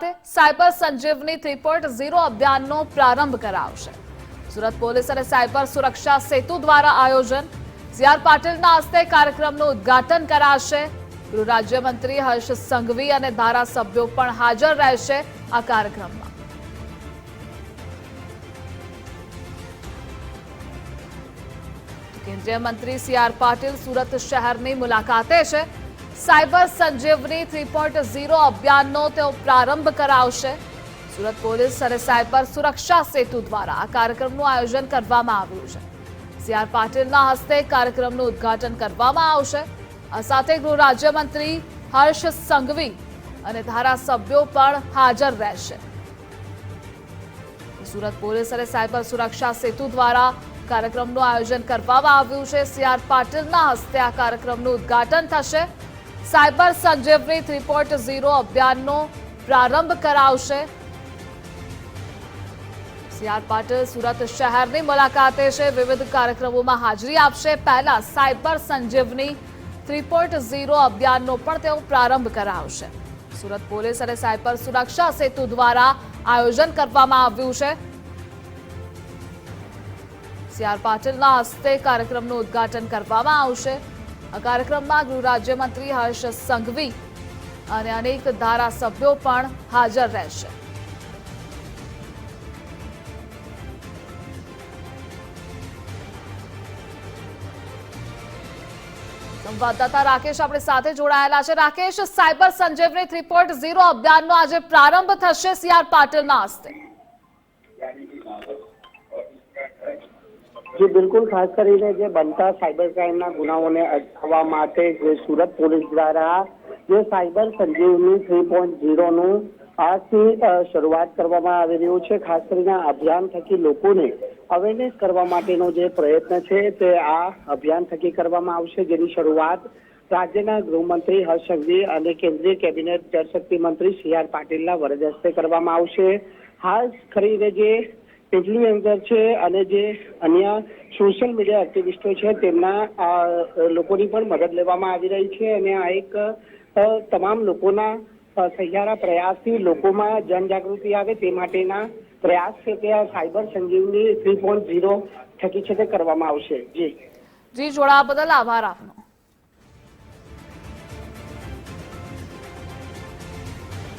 ખાતે cyber Sanjeevani three point zero અભિયાનનો પ્રારંભ કરાવશે. સુરત પોલીસ અને સાયબર સુરક્ષા સેતુ દ્વારા આયોજન. સીઆર પાટીલના હસ્તે કાર્યક્રમનું ઉદ્ઘાટન કરાશે. ગૃહ રાજ્યમંત્રી હર્ષ સંઘવી અને ધારાસભ્યો પણ હાજર રહેશે આ કાર્યક્રમમાં. કેન્દ્રીય મંત્રી સી આર પાટીલ સુરત શહેરની મુલાકાતે છે. Cyber Sanjeevani three point zero અભિયાનનો તેઓ પ્રારંભ કરાવશે. સુરત પોલીસ અને સાયબર સુરક્ષા સેતુ દ્વારા આ કાર્યક્રમનું આયોજન કરવામાં આવ્યું છે. સી આર પાટીલના હસ્તે કાર્યક્રમનું ઉદ્ઘાટન કરવામાં આવશે. આ સાથે ગૃહ રાજ્યમંત્રી હર્ષ સંઘવી અને ધારાસભ્યો પણ હાજર રહેશે. સુરત પોલીસ અને સાયબર સુરક્ષા સેતુ દ્વારા કાર્યક્રમનું આયોજન કરવામાં આવ્યું છે. સી આર પાટીલના હસ્તે આ કાર્યક્રમનું ઉદ્ઘાટન થશે. Cyber Sanjeevani three point zero અભિયાનનો પ્રારંભ કરાવશે. સીઆર પાટીલ સુરત શહેરની મુલાકાતે છે. વિવિધ કાર્યક્રમોમાં હાજરી આપશે. પહેલા cyber Sanjeevani three point zero અભિયાનનો પણ તેઓ પ્રારંભ કરાવશે. સુરત પોલીસ અને સાયબર સુરક્ષા સેતુ દ્વારા આયોજન કરવામાં આવ્યું છે. સીઆર પાટીલના હસ્તે કાર્યક્રમનું ઉદ્ઘાટન કરવામાં આવશે. આ કાર્યક્રમમાં ગૃહ રાજ્યમંત્રી હર્ષ સંઘવી અને અનેક ધારાસભ્યો પણ હાજર રહેશે. સંવાદદાતા રાકેશ આપણી સાથે જોડાયેલા છે. Rakesh, cyber Sanjeevani three point zero અભિયાનનો આજે પ્રારંભ થશે સીઆર પાટીલના હસ્તે. જી બિલકુલ ખાસ કરીને જે બનતા સાયબર ક્રાઇમના ગુનાઓને અટકાવવા માટે જે સુરત પોલીસ દ્વારા જે સાયબર સંજીવની થ્રી પોઈન્ટ ઝીરોનું આજથી શરૂઆત કરવામાં આવી રહ્યું છે. ખાસ કરીને અભિયાન થકી લોકોને અવેરનેસ કરવા માટેનો જે પ્રયત્ન છે તે આ અભિયાન થકી કરવામાં આવશે, જેની શરૂઆત રાજ્યના ગૃહમંત્રી હર્ષ અને કેન્દ્રીય કેબિનેટ જળશક્તિ મંત્રી સી આર પાટીલના વરદ હસ્તે કરવામાં આવશે. ખાસ કરીને જે ઇન્ફ્લુએન્સર છે અને જે અન્ય સોશિયલ મીડિયા એક્ટિવિસ્ટો છે, તેમના લોકોની પણ મદદ લેવામાં આવી રહી છે અને આ એક તમામ લોકોના સહિયારા પ્રયાસથી લોકોમાં જનજાગૃતિ આવે તે માટેના પ્રયાસ છે તે આ cyber Sanjeevani three point zero થકી છે તે કરવામાં આવશે. જી. જી, જોડાવા બદલ આભાર આપનો.